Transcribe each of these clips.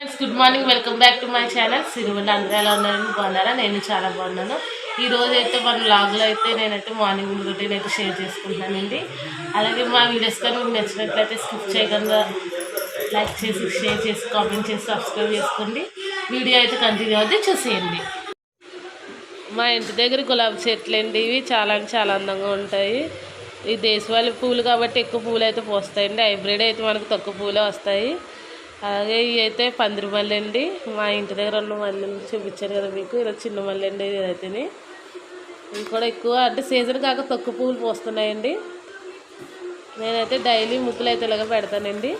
Good morning welcome back to my channel సిరివల్ అందరూ ఎలా ఉన్నారని బాగున్నారా? నేను చాలా బాగున్నాను. ఈ రోజు అయితే మన లాగ్లో అయితే నేనైతే మార్నింగ్ రొటీన్ అయితే షేర్ చేసుకుంటున్నానండి. అలాగే మా వీడియోస్ కానీ మీకు నచ్చినట్లయితే స్కిప్ చేయకుండా లైక్ చేసి షేర్ చేసి కామెంట్ చేసి సబ్స్క్రైబ్ చేసుకోండి. వీడియో అయితే కంటిన్యూ అవుతే చూసేయండి. మా ఇంటి దగ్గర గులాబీ చెట్లు అండి. ఇవి చాలా అంటే చాలా అందంగా ఉంటాయి. ఈ దేశవాళీ పూలు కాబట్టి ఎక్కువ పూలు అయితే పోస్తాయండి. హైబ్రిడ్ అయితే మనకు తక్కువ పూలే వస్తాయి. అలాగే ఇవి అయితే పందిరి మల్లె అండి. మా ఇంటి దగ్గర ఉన్న మల్లెలు చూపించాను కదా మీకు. ఇలా చిన్న మల్లె అండి ఇది అయితేనే. ఇవి కూడా ఎక్కువ అంటే సీజన్ కాక తక్కువ పువ్వులు పోస్తున్నాయండి. నేనైతే డైలీ ముక్కులు అయితే ఇలాగ పెడతానండి.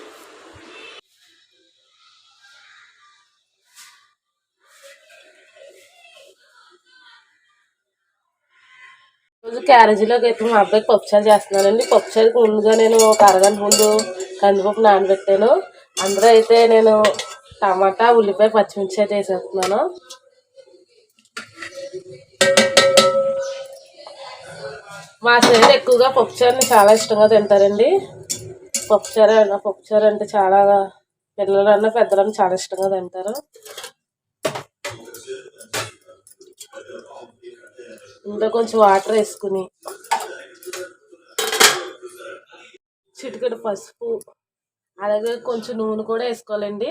రోజు క్యారేజీలోకి అయితే మా అబ్బాయికి పప్పుచారు చేస్తున్నానండి పప్పుచారుకి ముందుగా నేను ఒక అరగంట ముందు కందిపప్పు నానబెట్టాను. అందులో అయితే నేను టమాటా ఉల్లిపాయ పచ్చిమిర్చి అయితే వేసేస్తున్నాను. మా సైడ్ ఎక్కువగా పప్పుచారుని చాలా ఇష్టంగా తింటారండి. పప్పుచారు పప్పుచారు అంటే చాలా పిల్లలన్నా పెద్దలన్నా చాలా ఇష్టంగా తింటారు. ఇంకా కొంచెం వాటర్ వేసుకుని చిటికెడు పసుపు అలాగే కొంచెం నూనె కూడా వేసుకోవాలండి.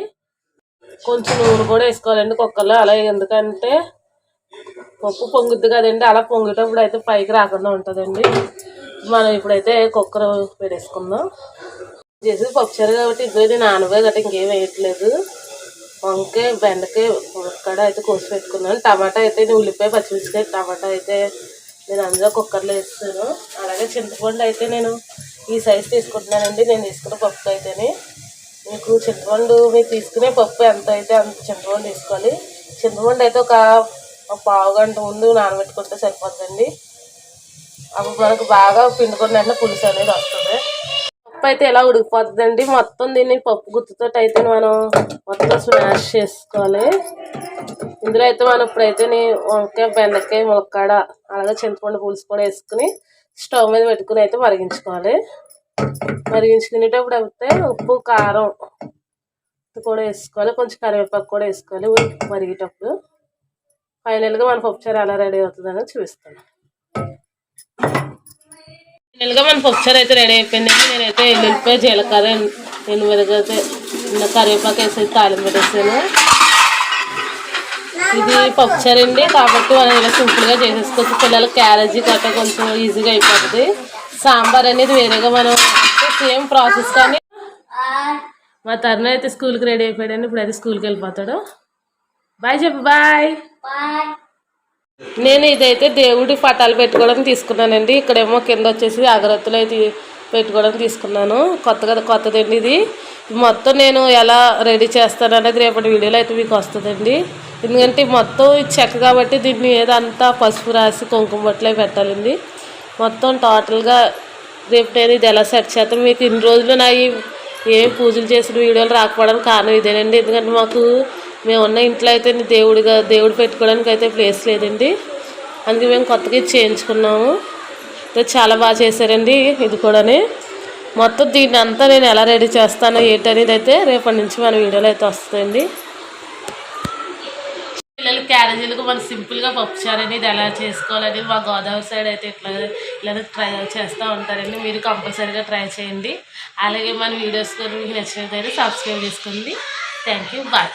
కొంచెం నూనె కూడా వేసుకోవాలండి కుక్కర్లో. అలాగే ఎందుకంటే పప్పు పొంగుద్ది కదండి. అలా పొంగేటప్పుడు అయితే పైకి రాకుండా ఉంటుందండి. మనం ఇప్పుడైతే కుక్కర్ పెట్టేసుకుందాం. చేసి పప్పుచారు కాబట్టి ఇద్దరు నానబోయి గట్రా ఇంకేం వేయట్లేదు. వంకాయ బెండకాయ ఉడక్కడ అయితే కోసి పెట్టుకున్నాను. టమాటా అయితే నేను ఉల్లిపాయ పచ్చిమిరపకాయ టమాటా అయితే నేను అందులో కుక్కర్లో వేస్తాను. అలాగే చింతపండు అయితే నేను ఈ సైజ్ తీసుకుంటున్నానండి. నేను తీసుకున్న పప్పు అయితేనే. మీకు చింతపండు మీరు తీసుకునే పప్పు ఎంత అయితే అంత చింతపండు తీసుకోవాలి. చింతపండు అయితే ఒక పావు గంట ముందు నానబెట్టుకుంటే సరిపోతుందండి. అప్పుడు మనకు బాగా పిండుకున్న వెంటనే పులుసు అనేది వస్తుంది. పప్పు అయితే ఎలా ఉడికిపోతుందండి? మొత్తం దీన్ని పప్పు గుత్తుతో అయితే మనం మొత్తం స్మాష్ చేసుకోవాలి. ఇందులో అయితే మనం ఇప్పుడైతే వంకాయ బెండకాయ ములక్కాడ అలాగే చింతపండు పులుసు కూడా వేసుకుని స్టవ్ మీద పెట్టుకుని అయితే మరిగించుకోవాలి. మరిగించుకునేటప్పుడు అయితే ఉప్పు కారం కూడా వేసుకోవాలి. కొంచెం కరివేపాకు కూడా వేసుకోవాలి. మరిగేటప్పుడు. ఫైనల్గా మన పప్పుచారు ఎలా రెడీ అవుతుందని చూపిస్తాను. ఫైనల్గా మన పప్పుచారు అయితే రెడీ అయిపోయిందండి. నేనైతే ఎల్లుల్లిపాయ జీలకర్ర నేను అయితే కరివేపాకు వేసి తాలింపు పెట్టేసాను. ఇది పప్పుచారు అండి కాబట్టి మనం ఇలా సింపుల్గా చేసేసుకోవచ్చు. పిల్లలకి క్యారేజీ గట్రా కొంచెం ఈజీగా అయిపోతుంది. సాంబార్ అనేది వేరేగా మనం సేమ్ ప్రాసెస్ కానీ మా తరుణ అయితే స్కూల్కి రెడీ అయిపోయాడండి ఇప్పుడు అయితే స్కూల్కి వెళ్ళిపోతాడు. బాయ్ చెప్పు బాయ్. నేను ఇదైతే దేవుడి పటాలు పెట్టుకోవడం తీసుకున్నానండి. ఇక్కడేమో కింద వచ్చేసి అగరత్తులు అయితే పెట్టుకోవడం తీసుకున్నాను. కొత్తగా కొత్తదండి ఇది. మొత్తం నేను ఎలా రెడీ చేస్తాను అనేది రేపటి వీడియోలో అయితే మీకు వస్తుందండి. ఎందుకంటే మొత్తం చెక్క కాబట్టి దీన్ని ఏదంతా పసుపు రాసి కుంకుమ బొట్టలే పెట్టాలండి. మొత్తం టోటల్గా రేపు నేను ఇది ఎలా సెట్ చేస్తాను? మీకు ఇన్ని రోజులు నా ఏం పూజలు చేసిన వీడియోలు రాకపోవడానికి కారణం ఇదేనండి. ఎందుకంటే మాకు మేము ఉన్న ఇంట్లో అయితే దేవుడిగా దేవుడు పెట్టుకోవడానికి అయితే ప్లేస్ లేదండి. అందుకే మేము కొత్తగా ఇది చేయించుకున్నాము. అయితే చాలా బాగా చేశారండి ఇది కూడాని. మొత్తం దీన్ని అంతా నేను ఎలా రెడీ చేస్తానో ఏంటనేది అయితే రేపటి నుంచి మన వీడియోలో అయితే వస్తుందండి. క్యారేజీలకు మనం సింపుల్గా పప్పుచారు అనేది ఎలా చేసుకోవాలని మా గోదావరి సైడ్ అయితే ఇట్లా ఇలా ట్రై చేస్తూ ఉంటారండి. మీరు కంపల్సరీగా ట్రై చేయండి. అలాగే మన వీడియోస్ కూడా మీకు నచ్చినట్లయితే సబ్స్క్రైబ్ చేసుకోండి. Thank you bye